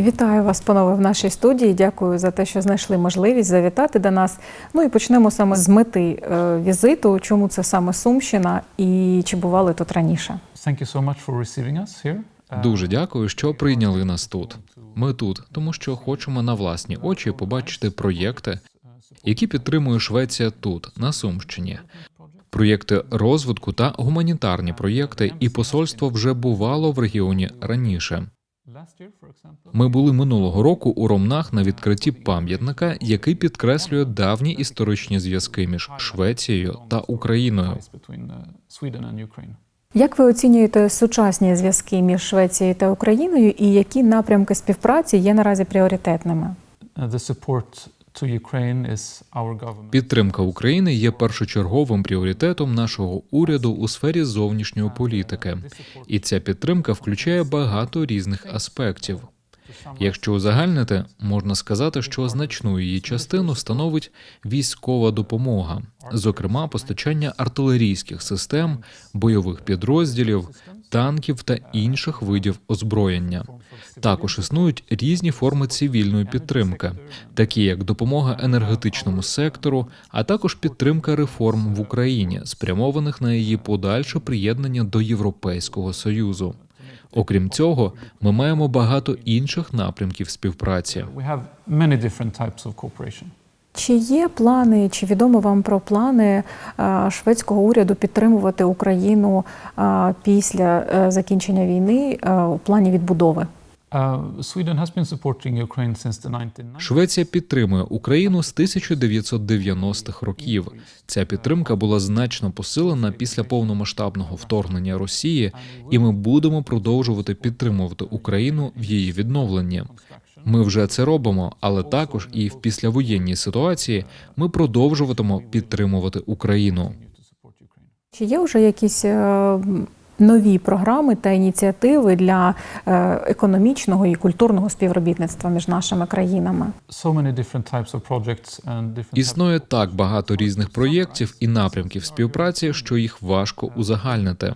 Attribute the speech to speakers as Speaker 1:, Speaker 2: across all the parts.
Speaker 1: Вітаю вас панове в нашій студії. Дякую за те, що знайшли можливість завітати до нас. Ну і почнемо саме з мети е, візиту. Чому це саме Сумщина і чи бували тут раніше?
Speaker 2: Thank you so much for receiving us here. Uh,
Speaker 3: Дуже дякую, що прийняли нас тут. Ми тут, тому що хочемо на власні очі побачити проєкти, які підтримує Швеція тут, на Сумщині. Проєкти розвитку та гуманітарні проєкти, і посольство вже бувало в регіоні раніше. Ми були минулого року у Ромнах на відкритті пам'ятника, який підкреслює давні історичні зв'язки між Швецією та Україною.
Speaker 2: uh.
Speaker 1: Як ви оцінюєте сучасні зв'язки між Швецією та Україною, і які напрямки співпраці є наразі пріоритетними?
Speaker 3: Підтримка України є першочерговим пріоритетом нашого уряду у сфері зовнішньої політики, і ця підтримка включає багато різних аспектів. Якщо узагальнити, можна сказати, що значну її частину становить військова допомога, зокрема постачання артилерійських систем, бойових підрозділів, танків та інших видів озброєння. Також існують різні форми цивільної підтримки, такі як допомога енергетичному сектору, а також підтримка реформ в Україні, спрямованих на її подальше приєднання до Європейського союзу. Окрім цього, ми маємо багато інших напрямків співпраці.
Speaker 1: Чи є плани, чи відомо вам про плани е, шведського уряду підтримувати Україну е, після е, закінчення війни у плані відбудови?
Speaker 2: Sweden has been supporting Ukraine since the 1990s.
Speaker 3: Швеція підтримує Україну з 1990-х років. Ця підтримка була значно посилена після повномасштабного вторгнення Росії, і ми будемо продовжувати підтримувати Україну в її відновленні. Ми вже це робимо, але також і в післявоєнній ситуації ми продовжуватимемо підтримувати Україну.
Speaker 1: Чи є вже якісь е, нові програми та ініціативи для е, економічного і культурного співробітництва між нашими країнами?
Speaker 3: Існує так багато різних проєктів і напрямків співпраці, що їх важко узагальнити.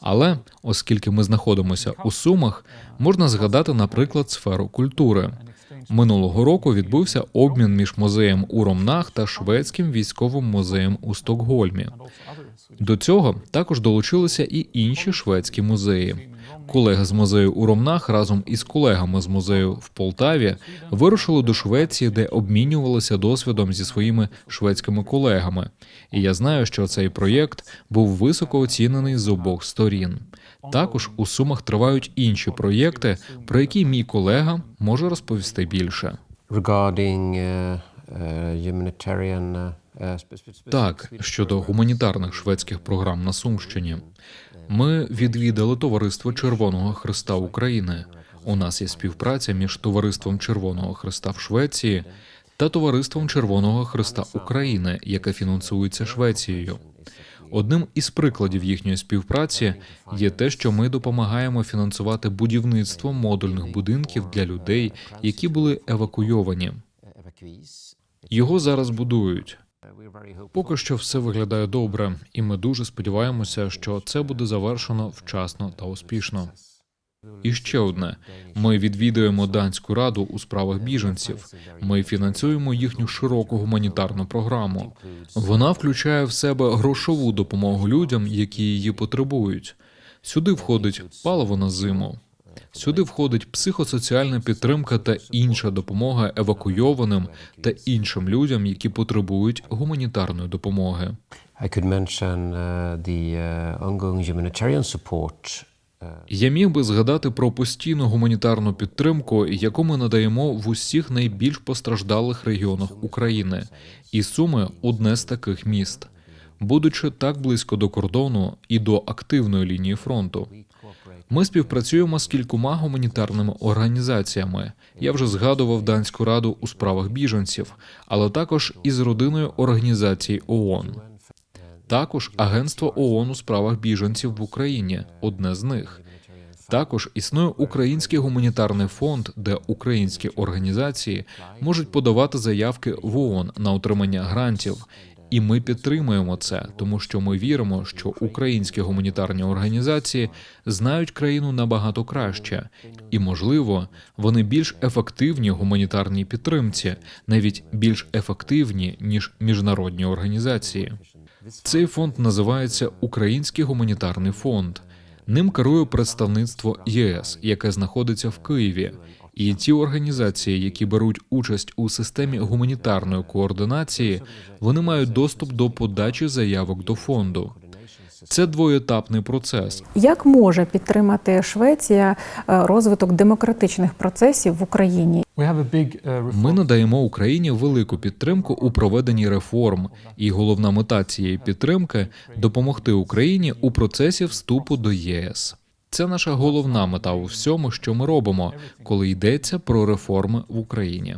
Speaker 3: Але оскільки ми знаходимося у Сумах, можна згадати, наприклад, сферу культури. Минулого року відбувся обмін між музеєм у Ромнах та шведським військовим музеєм у Стокгольмі. До цього також долучилися і інші шведські музеї. Колеги з музею у Ромнах разом із колегами з музею в Полтаві вирушили до Швеції, де обмінювалися досвідом зі своїми шведськими колегами. І я знаю, що цей проєкт був високо оцінений з обох сторін. Також у Сумах тривають інші проєкти, про які мій колега може розповісти більше.
Speaker 4: regarding uh, humanitarian specific-
Speaker 3: Так, щодо гуманітарних шведських програм на Сумщині, ми відвідали товариство Червоного Христа України. У нас є співпраця між товариством Червоного Христа в Швеції та товариством Червоного Христа України, яке фінансується Швецією. Одним із прикладів їхньої співпраці є те, що ми допомагаємо фінансувати будівництво модульних будинків для людей, які були евакуйовані. Його зараз будують. Поки що все виглядає добре, і ми дуже сподіваємося, що це буде завершено вчасно та успішно. І ще одне: ми відвідуємо данську раду у справах біженців. Ми фінансуємо їхню широку гуманітарну програму. Вона включає в себе грошову допомогу людям, які її потребують. Сюди входить паливо на зиму. Сюди входить психосоціальна підтримка та інша допомога евакуйованим та іншим людям, які потребують гуманітарної допомоги.
Speaker 4: I could mention uh, the uh, ongoing humanitarian support. Uh,
Speaker 3: Я міг би згадати про постійну гуманітарну підтримку, яку ми надаємо в усіх найбільш постраждалих регіонах України, і Суми одне з таких міст. Будучи так близько до кордону і до активної лінії фронту, ми співпрацюємо з кількома гуманітарними організаціями. Я вже згадував данську раду у справах біженців, але також із родиною організацій ООН. Також Агентство ООН у справах біженців в Україні одне з них. Також існує Український гуманітарний фонд, де українські організації можуть подавати заявки в ООН на отримання грантів, І ми підтримуємо це, тому що ми віримо, що українські гуманітарні організації знають країну набагато краще, і можливо, вони більш ефективні гуманітарній підтримці, навіть більш ефективні ніж міжнародні організації. Цей фонд називається Український гуманітарний фонд. Ним керує представництво ЄС, яке знаходиться в Києві. І ті організації, які беруть участь у системі гуманітарної координації, вони мають доступ до подачі заявок до фонду. Це двоєтапний процес.
Speaker 1: Як може підтримати Швеція е, розвиток демократичних процесів в Україні?
Speaker 2: Uh,
Speaker 3: Ми надаємо Україні велику підтримку у проведенні реформ, і головна мета цієї підтримки допомогти Україні у процесі вступу до ЄС. Це наша головна мета у всьому, що ми робимо, коли йдеться про реформи в Україні.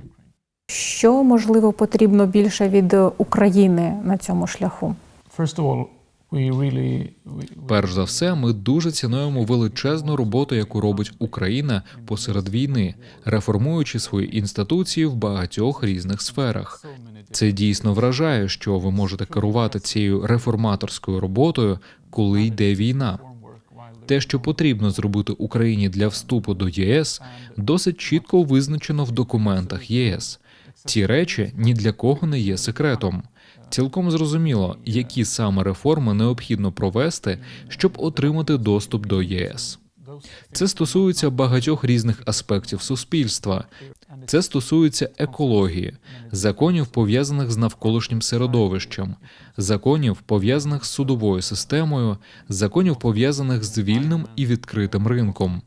Speaker 1: Що можливо потрібно більше від України на цьому шляху?
Speaker 3: Перш за все, ми дуже цінуємо величезну роботу, яку робить Україна посеред війни, реформуючи свої інституції в багатьох різних сферах. Це дійсно вражає, що ви можете керувати цією реформаторською роботою, коли йде війна. Те, що потрібно зробити Україні для вступу до ЄС, досить чітко визначено в документах ЄС. Ці речі ні для кого не є секретом. Цілком зрозуміло, які саме реформи необхідно провести, щоб отримати доступ до ЄС. Це стосується багатьох різних аспектів суспільства. Це стосується екології, законів пов'язаних з навколишнім середовищем, законів пов'язаних з судовою системою, законів пов'язаних з вільним і відкритим ринком.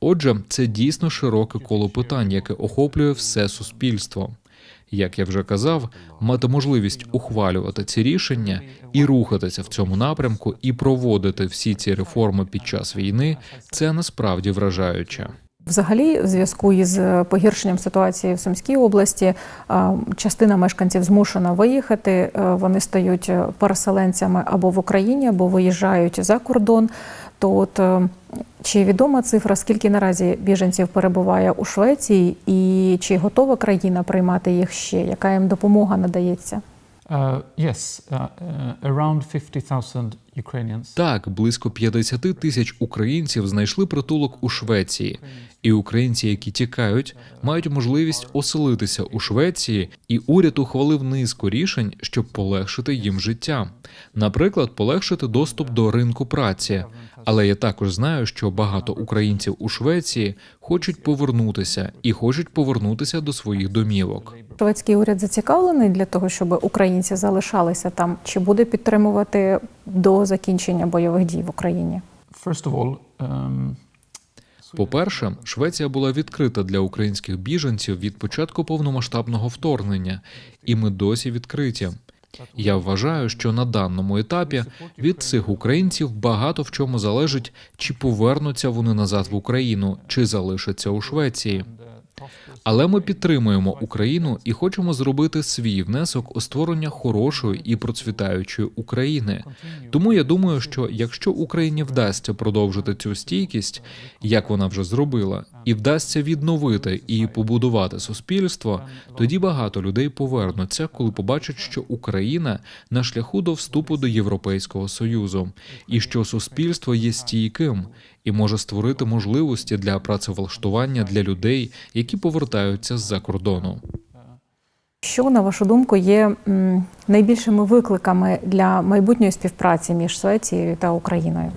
Speaker 3: Отже, це дійсно широке коло питань, яке охоплює все суспільство. Як я вже казав, мати можливість ухвалювати ці рішення і рухатися в цьому напрямку, і проводити всі ці реформи під час війни це насправді вражаюче.
Speaker 1: Взагалі, в зв'язку із е, погіршенням ситуації в Сумській області, е, частина мешканців змушена виїхати. Е, Вони стають переселенцями або в Україні, або виїжджають за кордон. То от чи відома цифра, скільки наразі біженців перебуває у Швеції, і чи готова країна приймати їх ще? Яка їм допомога надається?
Speaker 2: uh, yes, uh, uh, around 50,000 Ukrainians.
Speaker 3: Так, близько 50 тисяч українців знайшли притулок у Швеції, і українці, які тікають, мають можливість оселитися у Швеції, і уряд ухвалив низку рішень, щоб полегшити їм життя. Наприклад, полегшити доступ до ринку праці. Але я також знаю, що багато українців у Швеції хочуть повернутися і хочуть повернутися до своїх домівок.
Speaker 1: Шведський уряд зацікавлений для того, щоб українці залишалися там, чи буде підтримувати до закінчення бойових дій в Україні?
Speaker 2: Um,
Speaker 3: По-перше, Швеція була відкрита для українських біженців від початку повномасштабного вторгнення, і ми досі відкриті. Я вважаю, що на даному етапі від цих українців багато в чому залежить, чи повернуться вони назад в Україну, чи залишаться у Швеції. Але ми підтримуємо Україну і хочемо зробити свій внесок у створення хорошої і процвітаючої України. Тому я думаю, що якщо Україні вдасться продовжити цю стійкість, як вона вже зробила, і вдасться відновити і побудувати суспільство, тоді багато людей повернуться, коли побачать, що Україна на шляху до вступу до Європейського союзу, і що суспільство є стійким і може створити можливості для працевлаштування для людей, які повертаються з-за кордону.
Speaker 1: Що, на вашу думку, є найбільшими викликами для майбутньої співпраці між Швецією та Україною?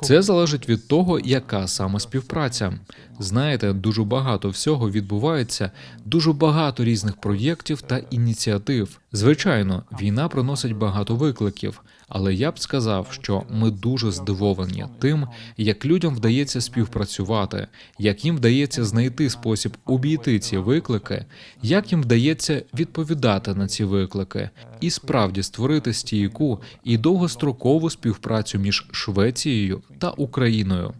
Speaker 3: Це залежить від того, яка саме співпраця. Знаєте, дуже багато всього відбувається, дуже багато різних проєктів та ініціатив. Звичайно, війна приносить багато викликів, але я б сказав, що ми дуже здивовані тим, як людям вдається співпрацювати, як їм вдається знайти спосіб обійти ці виклики, як їм вдається відповідати на ці виклики, і справді створити стійку і довгострокову співпрацю між Швецією та Україною.